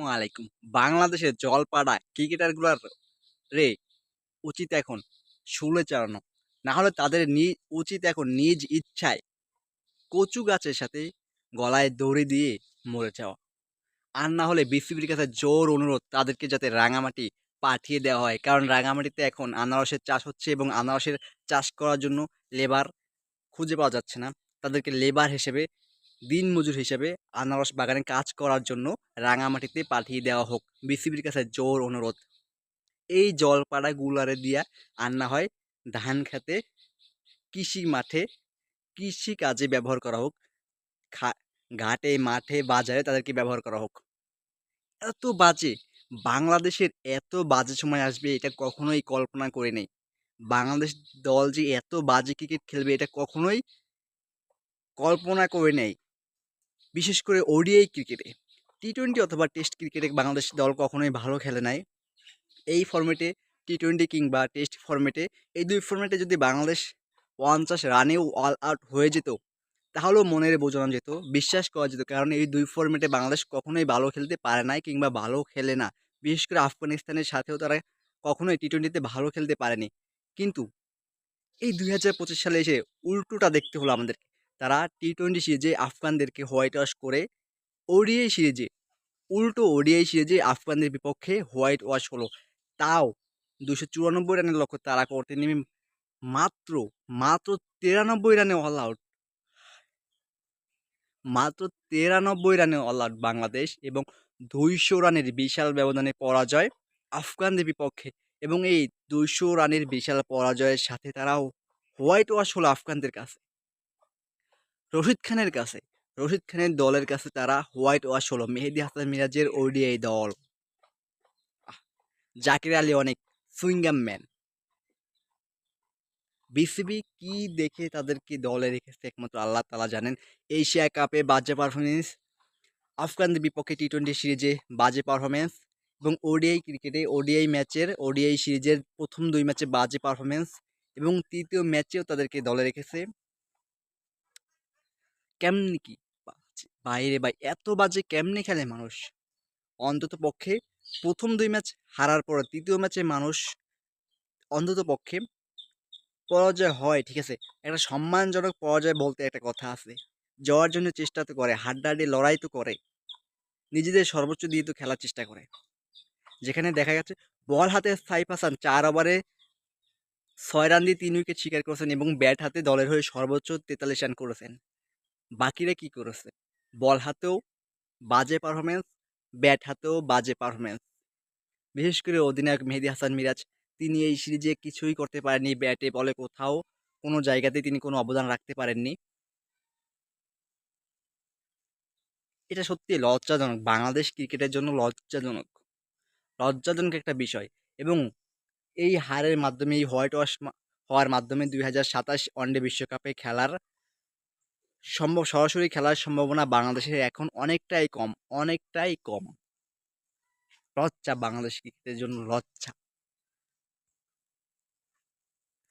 আসসালামু আলাইকুম। বাংলাদেশের জলপাড়া ক্রিকেটারগুলার রে উচিত এখন শুলে চালানো না হলে তাদের নি, উচিত এখন নিজ ইচ্ছায় কচু গাছের সাথে গলায় দড়ি দিয়ে মরে যাওয়া। আর না হলে বিসিবির কাছে জোর অনুরোধ তাদেরকে যাতে রাঙামাটি পাঠিয়ে দেওয়া হয়। কারণ রাঙামাটিতে এখন আনারসের চাষ হচ্ছে এবং আনারসের চাষ করার জন্য লেবার খুঁজে পাওয়া যাচ্ছে না। তাদেরকে লেবার হিসেবে দিন মজুর হিসেবে আনারস বাগানে কাজ করার জন্য রাঙামাটিতে পাঠিয়ে দেওয়া হোক। বিসিবির কাছে জোর অনুরোধ। এই জলপাড়া গুলারে দিয়া আনা হয় ধান খেতে, কৃষি মাঠে, কৃষি কাজে ব্যবহার করা হোক ঘাটে, মাঠে, বাজারে তাদেরকে ব্যবহার করা হোক। এত বাজে! বাংলাদেশের এত বাজে সময় আসবে এটা কখনোই কল্পনা করে নেই। বাংলাদেশ দল যে এত বাজে ক্রিকেট খেলবে এটা কখনোই কল্পনা করে নেই। বিশেষ করে ওডিআই ক্রিকেটে টি টোয়েন্টি অথবা টেস্ট ক্রিকেটে বাংলাদেশ দল কখনোই ভালো খেলে নাই। এই ফর্মেটে টি টোয়েন্টি কিংবা টেস্ট ফর্মেটে এই দুই ফর্মেটে যদি বাংলাদেশ পঞ্চাশ রানেও অল আউট হয়ে যেত, তাহলেও মনের বোঝানো যেত, বিশ্বাস করা যেত, কারণ এই দুই ফর্মেটে বাংলাদেশ কখনোই ভালো খেলতে পারে নাই কিংবা ভালো খেলে না। বিশেষ করে আফগানিস্তানের সাথেও তারা কখনোই টি টোয়েন্টিতে ভালো খেলতে পারেনি। কিন্তু এই দুই হাজার পঁচিশ সালে এসে উল্টোটা দেখতে হলো আমাদেরকে। তারা টি টোয়েন্টি সিরিজে আফগানদেরকে হোয়াইট ওয়াশ করে ওডিআই সিরিজে, উল্টো ওডিআই সিরিজে আফগানদের বিপক্ষে হোয়াইট ওয়াশ হলো। তাও দুশো চুরানব্বই রানের লক্ষ্য তারা করতে নেমে মাত্র মাত্র তিরানব্বই রানে অল আউট মাত্র তিরানব্বই রানে অল আউট বাংলাদেশ এবং দুইশো রানের বিশাল ব্যবধানে পরাজয় আফগানদের বিপক্ষে এবং এই দুইশো রানের বিশাল পরাজয়ের সাথে তারাও হোয়াইট ওয়াশ হলো আফগানদের কাছে। রশিদ খানের কাছে। রশিদ খানের দলের কাছে তারা হোয়াইট ওয়াশ হলো। মেহেদি হাসান মিরাজের ওডিআই দল। জাকির আলী অনেক সুইঙ্গাম ম্যান। বিসিবি কি দেখে তাদেরকে দলে রেখেছে একমাত্র আল্লাহ তালা জানেন। এশিয়া কাপে বাজে পারফরমেন্স আফগানদের বিপক্ষে টি টোয়েন্টি সিরিজে বাজে পারফরমেন্স এবং ওডিআই ক্রিকেটে ওডিআই ম্যাচের, ওডিআই সিরিজের প্রথম দুই ম্যাচে বাজে পারফরমেন্স এবং তৃতীয় ম্যাচেও তাদেরকে দলে রেখেছে। কেমনি কি বাইরে বা এত বাজে কেমনে খেলে মানুষ? অন্তত পক্ষে প্রথম দুই ম্যাচ হারার পর তৃতীয় ম্যাচে মানুষ অন্তত পক্ষে পরাজয় হয়, ঠিক আছে? একটা সম্মানজনক পরাজয় বলতে একটা কথা আছে। যাওয়ার জন্য চেষ্টা তো করে, হাড্ডাহাড্ডি লড়াই তো করে। নিজেদের সর্বোচ্চ দিয়ে তো খেলার চেষ্টা করে। যেখানে দেখা গেছে, বল হাতে সাইফ হাসান চার ওভারে ছয় রান দিয়ে তিন উইকেট শিকার করেছেন এবং ব্যাট হাতে দলের হয়ে সর্বোচ্চ তেতাল্লিশ রান করেছেন। বাকিরা কি করেছে? বল হাতেও বাজে পারফরমেন্স ব্যাট হাতেও বাজে পারফরমেন্স বিশেষ করে অধিনায়ক মেহেদি হাসান মিরাজ, তিনি এই সিরিজে কিছুই করতে পারেননি ব্যাটে বলে কোথাও কোনো জায়গাতে তিনি কোনো অবদান রাখতে পারেননি। এটা সত্যি লজ্জাজনক। বাংলাদেশ ক্রিকেটের জন্য লজ্জাজনক। লজ্জাজনক একটা বিষয় এবং এই হারের মাধ্যমে, এই হোয়াইট ওয়াশ হওয়ার মাধ্যমে দুই হাজার সাতাশ ওয়ানডে বিশ্বকাপে খেলার সম্ভব সরাসরি খেলার সম্ভাবনা বাংলাদেশের এখন অনেকটাই কম অনেকটাই কম। লজ্জা বাংলাদেশ ক্রিকেটের জন্য লজ্জা।